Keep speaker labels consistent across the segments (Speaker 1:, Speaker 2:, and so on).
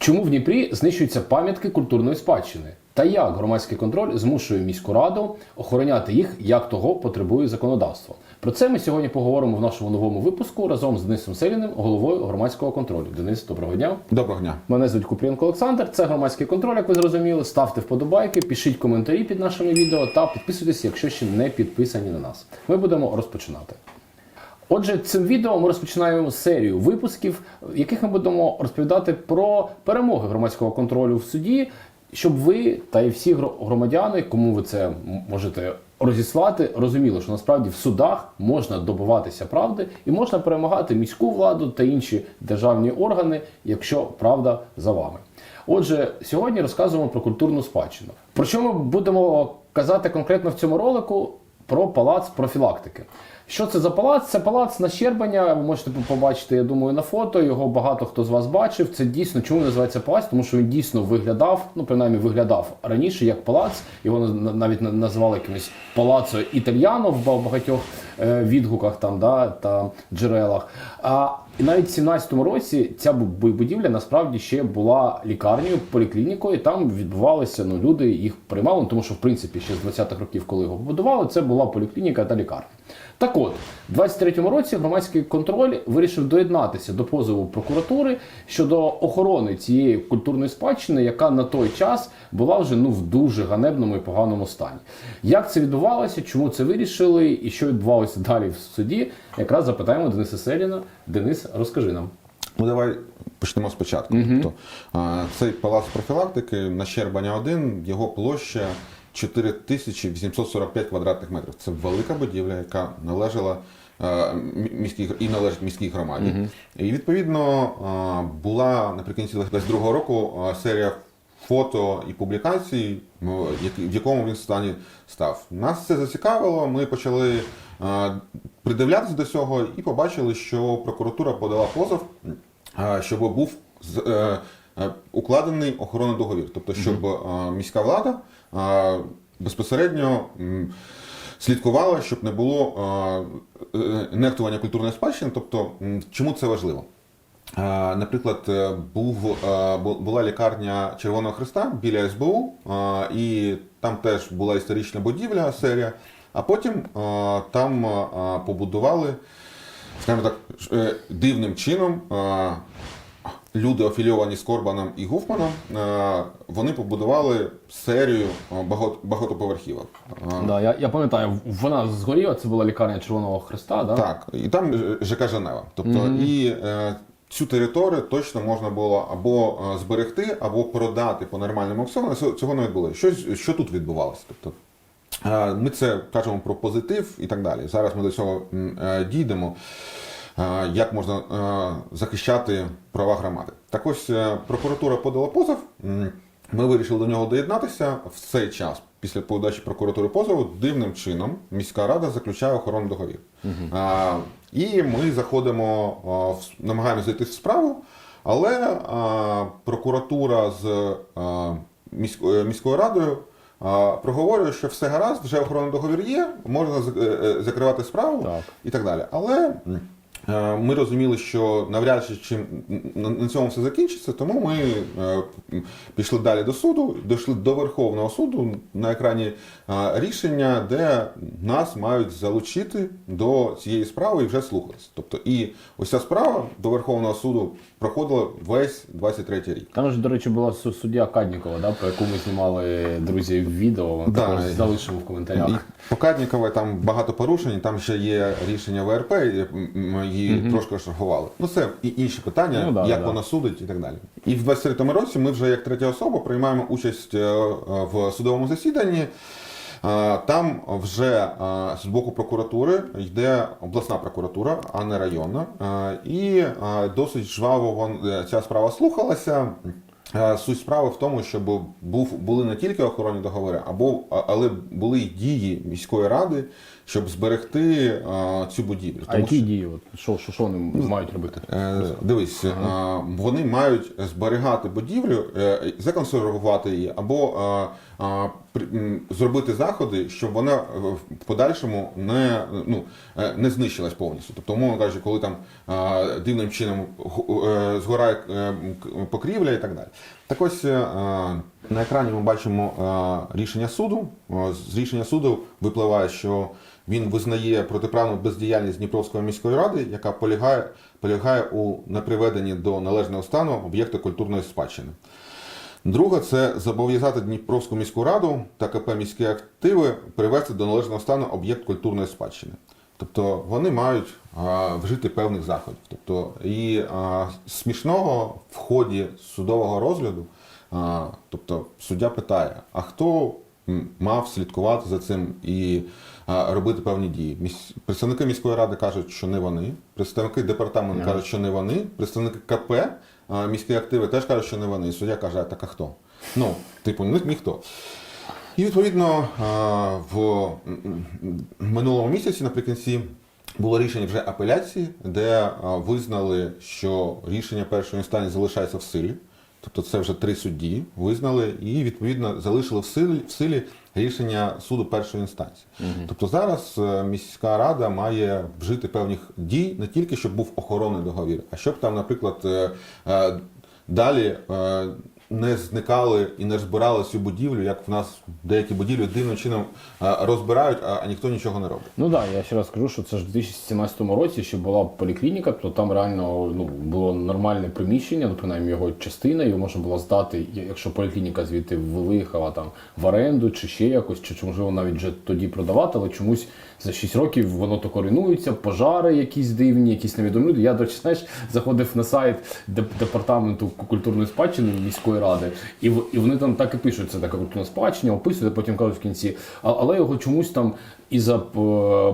Speaker 1: Чому в Дніпрі знищуються пам'ятки культурної спадщини? Та як громадський контроль змушує міську раду охороняти їх, як того потребує законодавство? Про це ми сьогодні поговоримо в нашому новому випуску разом з Денисом Селіним, головою громадського контролю. Денис, доброго дня.
Speaker 2: Доброго дня.
Speaker 1: Мене звуть Купрієнко Олександр. Це громадський контроль, як ви зрозуміли. Ставте вподобайки, пишіть коментарі під нашими відео та підписуйтесь, якщо ще не підписані на нас. Ми будемо розпочинати. Отже, цим відео ми розпочинаємо серію випусків, в яких ми будемо розповідати про перемоги громадського контролю в суді, щоб ви та і всі гро- громадяни, кому ви це можете розіслати, розуміли, що насправді в судах можна добиватися правди і можна перемагати міську владу та інші державні органи, якщо правда за вами. Отже, сьогодні розказуємо про культурну спадщину. Про що ми будемо казати конкретно в цьому ролику? Про палац профілактики. Що це за палац? Це палац на Щербаня. Ви можете побачити, я думаю, на фото. Його багато хто з вас бачив. Це дійсно чому називається палац? Тому що він дійсно виглядав, ну принаймні виглядав раніше як палац. Його навіть на- називали якимось палацо італьяно в багатьох е, відгуках там да, та джерелах. І навіть в 17-му році ця будівля насправді ще була лікарнею, поліклінікою. Там відбувалися ну, люди їх приймали, тому що в принципі ще з 20-х років, коли його побудували, це була поліклініка та лікарня. Так от, в 23-му році громадський контроль вирішив доєднатися до позову прокуратури щодо охорони цієї культурної спадщини, яка на той час була вже ну в дуже ганебному і поганому стані. Як це відбувалося, чому це вирішили і що відбувалося далі в суді? Якраз запитаємо Дениса Селіна. Денис, розкажи нам.
Speaker 2: Ну давай почнемо спочатку. Тобто, а, цей палац профілактики на Щербаня 1, його площа 4845 квадратних метрів. Це велика будівля, яка належала мі- міській і належить міській громаді. І відповідно а, була наприкінці 22 року серія фото і публікацій, ну, в якому він стані став. Нас це зацікавило. Ми почали придивлятися до цього і побачили, що прокуратура подала позов, щоб був е, е, укладений охоронний договір. Тобто, щоб міська влада безпосередньо. Слідкувала, щоб не було е, нехтування культурної спадщини. Тобто, чому це важливо? Наприклад, був, була лікарня Червоного Христа біля СБУ, і там теж була історична будівля, серія. А потім е, там е, побудували, скажімо так, е, дивним чином. Люди, афілійовані з Корбаном і Гуфманом, вони побудували серію багатоповерхівок.
Speaker 1: Да, я, я пам'ятаю, вона згоріла, це була лікарня Червоного Христа. Да?
Speaker 2: Так, і там ЖК Женева. Тобто і е, цю територію точно можна було або зберегти, або продати по нормальному аукціону. Цього не відбулося. Щось, що тут відбувалося? Тобто, ми це кажемо про позитив і так далі. Зараз ми до цього е, дійдемо. е, Як можна е, захищати права громади? Так ось е, прокуратура подала позов. Ми вирішили до нього доєднатися в цей час. Після подачі прокуратури позову дивним чином міська рада заключає охоронний договір. А, і ми заходимо, а, намагаємося зайти в справу, але а, прокуратура з а, міською, міською радою проговорює, що все гаразд, вже охоронний договір є, можна е, е, закривати справу
Speaker 1: Так.
Speaker 2: і так далі. Але ми розуміли, що навряд чи чим на- цьому все закінчиться, тому ми е, пішли далі до суду, дійшли до Верховного суду на екрані е, рішення, де нас мають залучити до цієї справи і вже слухатись. Тобто, і ось ця справа до Верховного суду проходила весь 23 рік.
Speaker 1: Там ж, до речі, була суддя Каднікова, да, про яку ми знімали друзі відео.
Speaker 2: Да.
Speaker 1: також залишимо в
Speaker 2: І
Speaker 1: коментарях.
Speaker 2: по Кадніковій там багато порушень, там ще є рішення ВРП, і, mm -hmm. трошки розшаргували. Ну це і інші питання,
Speaker 1: Ну, да,
Speaker 2: як
Speaker 1: да,
Speaker 2: вона судить і так далі. І в 23-му році ми вже як третя особа приймаємо участь е, в судовому засіданні. Е, Там вже е, з боку прокуратури йде обласна прокуратура, а не районна. І досить жваво ця справа слухалася. Е, Суть справи в тому, щоб був, були не тільки охоронні договори, або, але були й дії міської ради, щоб зберегти а, цю будівлю.
Speaker 1: А
Speaker 2: Тому
Speaker 1: які
Speaker 2: що-
Speaker 1: дії? От, що, що, що вони мають робити?
Speaker 2: Е, Дивись, а, вони мають зберігати будівлю, е, законсервувати її, або е, е, м, зробити заходи, щоб вона е, в подальшому не, ну, е, не знищилась повністю. Тобто, умовно кажучи, коли там дивним чином е, згорає покрівля і так далі. Так ось на екрані ми бачимо рішення суду. З рішення суду випливає, що він визнає протиправну бездіяльність Дніпровської міської ради, яка полягає, полягає у неприведенні до належного стану об'єкта культурної спадщини. Друге, це зобов'язати Дніпровську міську раду та КП міські активи привести до належного стану об'єкт культурної спадщини. Тобто вони мають а, вжити певних заходів. Тобто, і а, смішного в ході судового розгляду, а, тобто суддя питає: а хто мав слідкувати за цим і а, робити певні дії? Міс- Представники міської ради кажуть, що не вони, представники департаменту кажуть, що не вони, представники КП міські активи теж кажуть, що не вони. І суддя каже, а так а хто? Ну, типу, ні- ніхто. І відповідно в минулому місяці, наприкінці, було рішення вже апеляції, де визнали, що рішення першої інстанції залишається в силі. Тобто це вже три судді визнали і відповідно залишили в силі, в силі рішення суду першої інстанції. Тобто зараз е, міська рада має вжити певних дій не тільки щоб був охоронний договір, а щоб там, наприклад, е, е, далі не зникали і не розбирали цю будівлю, як в нас деякі будівлі дивним чином е, розбирають, а, ніхто нічого не робить.
Speaker 1: Ну так, да, я ще раз скажу, що це ж в 2017 році ще була поліклініка, то там реально ну, було нормальне приміщення, ну принаймні його частина, його можна було здати, якщо поліклініка звідти виїхала там в оренду чи ще якось, чи, можливо навіть вже тоді продавати, але чомусь за 6 років воно тако руйнується, пожари якісь дивні, якісь невідомі люди. Я, до речі, знаєш, заходив на сайт департаменту культурної спадщини міської ради, і, і вони там так і пишуть, це така культурна спадщина, описують, а потім кажуть в кінці, а, але його чомусь там і за е,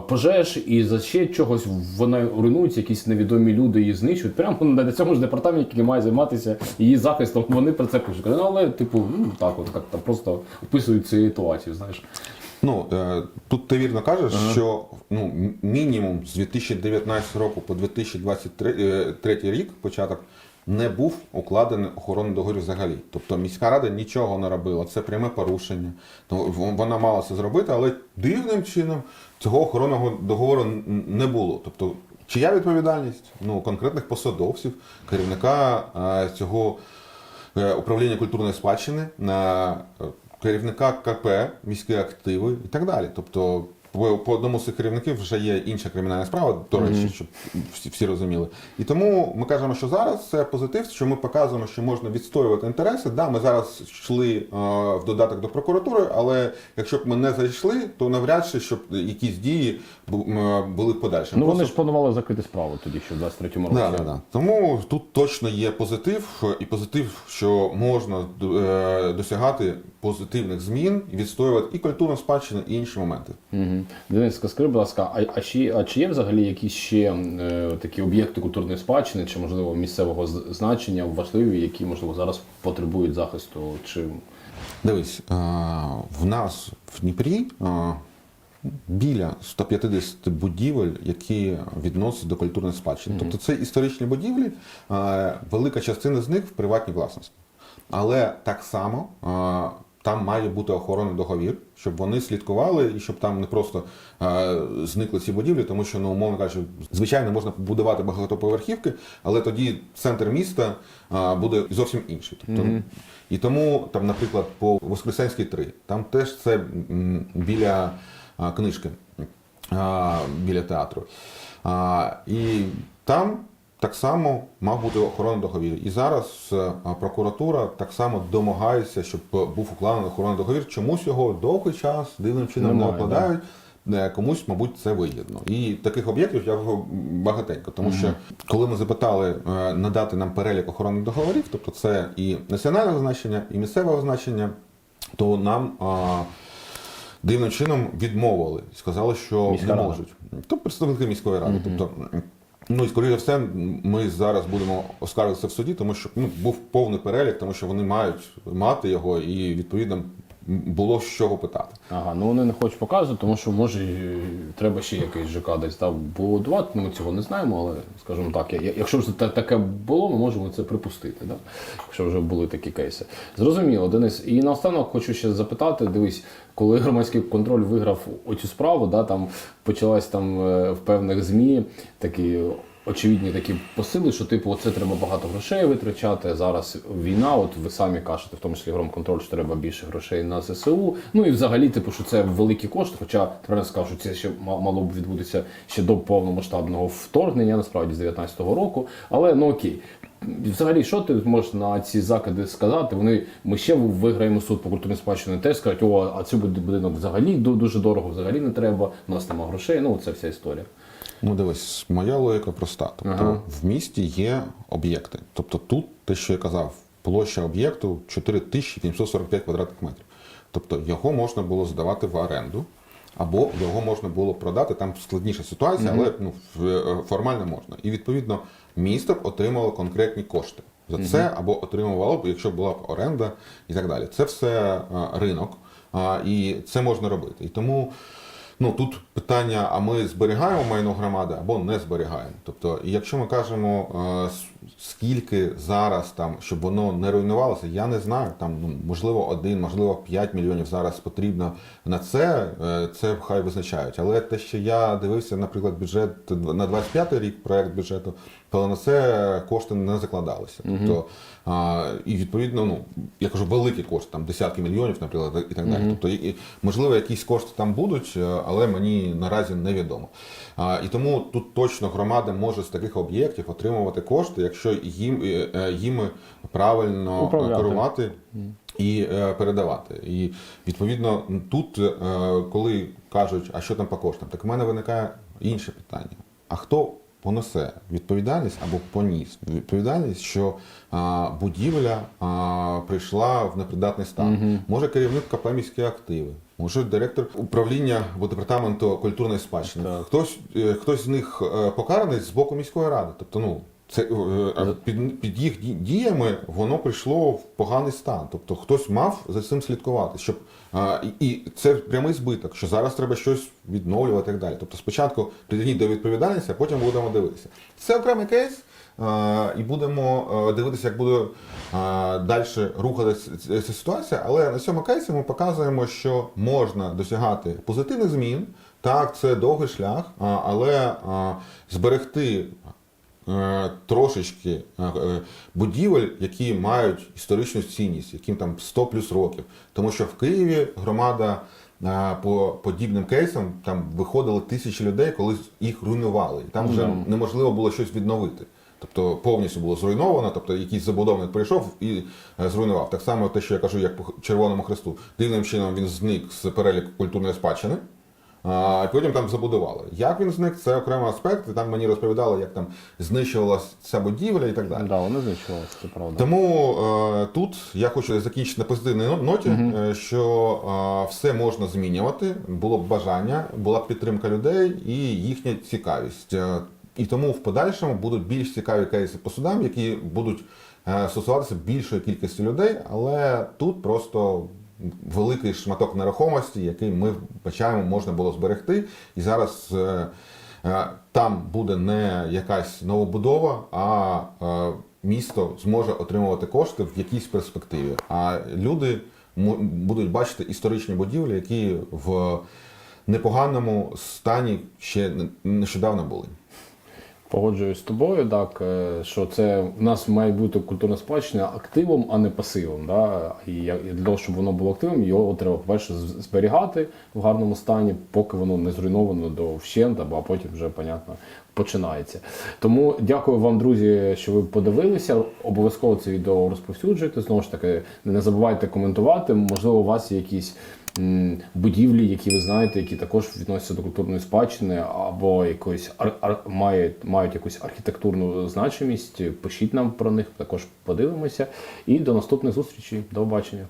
Speaker 1: пожеж, і за ще чогось вона руйнується, якісь невідомі люди її знищують. Прямо на цьому ж департаменті, який має займатися її захистом, вони про це пишуть. Ну, але, типу, ну так, от як-то просто описують цю ситуацію, знаєш.
Speaker 2: Ну е, тут ти вірно кажеш, що ну мінімум з 2019 року по 2023 е, рік, початок, не був укладений охоронний договір взагалі. Тобто міська рада нічого не робила. Це пряме порушення. Вона мала це зробити, але дивним чином цього охоронного договору не було. Тобто, чия відповідальність? Ну, конкретних посадовців, керівника е, цього управління культурної спадщини, на керівника КП, міські активи і так далі. Тобто по, по одному з цих керівників вже є інша кримінальна справа, до речі, щоб всі, всі розуміли. І тому ми кажемо, що зараз це позитив, що ми показуємо, що можна відстоювати інтереси. Да, ми зараз йшли е, в додаток до прокуратури, але якщо б ми не зайшли, то навряд чи щоб якісь дії були в подальшому.
Speaker 1: Ну вони
Speaker 2: Просто-
Speaker 1: ж планували закрити справу тоді, ще в 23-му році.
Speaker 2: Да, да, да. Тому тут точно є позитив, і позитив, що можна е, досягати позитивних змін і відстоювати і культурну спадщину, і інші моменти.
Speaker 1: Угу. Денис, скажи, будь ласка, а, а, ще, а чи є взагалі якісь ще е, такі об'єкти культурної спадщини, чи можливо місцевого значення важливі, які можливо зараз потребують захисту? Чи
Speaker 2: Дивись, е, в нас в Дніпрі е, біля 150 будівель, які відносяться до культурної спадщини. Тобто це історичні будівлі, е, велика частина з них в приватній власності. Але так само е, там має бути охоронний договір, щоб вони слідкували і щоб там не просто е, зникли ці будівлі, тому що, ну, умовно кажучи, звичайно, можна побудувати багатоповерхівки, але тоді центр міста е, буде зовсім інший. Тобто, І тому, там, наприклад, по Воскресенській 3, там теж це біля а, книжки, а, біля театру. А, і там так само мав бути охоронний договір. І зараз е, прокуратура так само домагається, щоб був укладений охоронний договір. Чомусь його довгий час дивним чином не
Speaker 1: Немає,
Speaker 2: укладають. Е, Комусь, мабуть, це вигідно. І таких об'єктів я багатенько. Тому що коли ми запитали е, надати нам перелік охоронних договорів, тобто це і національного значення, і місцевого значення, то нам а, дивним чином відмовили. Сказали, що
Speaker 1: Міська
Speaker 2: не
Speaker 1: рада.
Speaker 2: можуть. Тобто представники міської ради. Тобто, Ну і скоріше за все, ми зараз будемо оскаржуватися в суді, тому що ну, був повний перелік, тому що вони мають мати його, і відповідно було з чого питати.
Speaker 1: Ага, ну вони не хочуть показувати, тому що може треба ще якийсь ЖК десь там будувати. Ну, ми цього не знаємо, але скажімо так, якщо та- таке було, ми можемо це припустити, да? якщо вже були такі кейси. Зрозуміло, Денис. І наостанок хочу ще запитати: дивись, коли громадський контроль виграв оцю справу, да, там почалась там е, в певних ЗМІ такі. Очевидні такі посили, що типу, оце треба багато грошей витрачати. Зараз війна, от ви самі кажете, в тому числі громконтроль, що треба більше грошей на ЗСУ. Ну і взагалі, типу, що це великі кошти. Хоча тепер я скажу, що це ще мало б відбутися ще до повномасштабного вторгнення, насправді з 19-го року. Але ну окей. Взагалі, що ти можеш на ці закиди сказати? Вони ми ще виграємо суд по культурній спадщині, теж скажуть, о, а цю будинок взагалі ду- дуже дорого, взагалі не треба. У нас немає грошей. Ну це вся історія.
Speaker 2: Ну, дивись, моя логіка проста. Тобто
Speaker 1: Ага.
Speaker 2: в місті є об'єкти. Тобто тут, те, що я казав, площа об'єкту 4745 квадратних метрів. Тобто його можна було здавати в оренду, або його можна було продати. Там складніша ситуація, але ну, е, формально можна. І відповідно місто б отримало конкретні кошти. За це або отримувало б, якщо була б оренда і так далі. Це все е, ринок, і це можна робити. І тому Ну тут питання: а ми зберігаємо майно громади або не зберігаємо. Тобто, якщо ми кажемо, е, скільки зараз там, щоб воно не руйнувалося, я не знаю. Там ну можливо один, можливо, 5 мільйонів зараз потрібно на це. е, Це хай визначають. Але те, що я дивився, наприклад, бюджет на 25 рік, проект бюджету, то на це кошти не закладалися. Тобто, а, і відповідно, ну я кажу, великі кошти, там десятки мільйонів, наприклад, і так далі. Тобто, і- можливо, якісь кошти там будуть, е, але мені наразі невідомо. А, і тому тут точно громада може з таких об'єктів отримувати кошти, якщо їм е, е, їми правильно
Speaker 1: Управляти.
Speaker 2: керувати і е, передавати. І відповідно тут, е, коли кажуть, а що там по коштам, так в мене виникає інше питання: а хто понесе відповідальність або поніс відповідальність, що а, будівля а, прийшла в непридатний стан? Може керівник КП міські активи. Може, директор управління або департаменту культурної спадщини.
Speaker 1: Так.
Speaker 2: Хтось, е, хтось з них е, покараний з боку міської ради. Тобто, ну це е, під, під їх діями воно прийшло в поганий стан. Тобто хтось мав за цим слідкувати, щоб а, і, це прямий збиток, що зараз треба щось відновлювати і так далі. Тобто спочатку притягніть до відповідальності, а потім будемо дивитися. Це окремий кейс. а, І будемо е, дивитися, як буде далі рухатися ця ситуація. Але на цьому кейсі ми показуємо, що можна досягати позитивних змін. Так, це довгий шлях, а, але а, зберегти трошечки е, е, будівель, які мають історичну цінність, яким там 100 плюс років. Тому що в Києві громада е, по подібним кейсам там виходили тисячі людей, коли їх руйнували. І там вже неможливо було щось відновити. Тобто повністю було зруйновано, тобто якийсь забудовник прийшов і е, зруйнував. Так само те, що я кажу, як по Червоному Хресту. Дивним чином він зник з переліку культурної спадщини. А і потім там забудували. Як він зник, це окремий аспект. І там мені розповідали, як там знищувалася ця будівля і так далі.
Speaker 1: Да, вони знищувалися, це правда.
Speaker 2: Тому е, тут я хочу закінчити на позитивній ноті, е, що е, все можна змінювати, було б бажання, була б підтримка людей і їхня цікавість. Е, і тому в подальшому будуть більш цікаві кейси по судам, які будуть е, стосуватися більшої кількості людей, але тут просто великий шматок нерухомості, який ми вбачаємо, можна було зберегти. І зараз е, е, там буде не якась новобудова, а е, місто зможе отримувати кошти в якійсь перспективі. А люди будуть бачити історичні будівлі, які в непоганому стані ще не- нещодавно були.
Speaker 1: Погоджуюсь з тобою, так е, що це в нас має бути культурна спадщина активом, а не пасивом. Да? І для того, щоб воно було активом, його треба, по-перше, зберігати в гарному стані, поки воно не зруйновано до вщент, або потім вже, понятно, починається. Тому дякую вам, друзі, що ви подивилися. Обов'язково це відео розповсюджуйте. Знову ж таки, не забувайте коментувати. Можливо, у вас є якісь будівлі, які ви знаєте, які також відносяться до культурної спадщини, або якоїсь мають, мають якусь архітектурну значимість. Пишіть нам про них, також подивимося. І до наступних зустрічей. До побачення.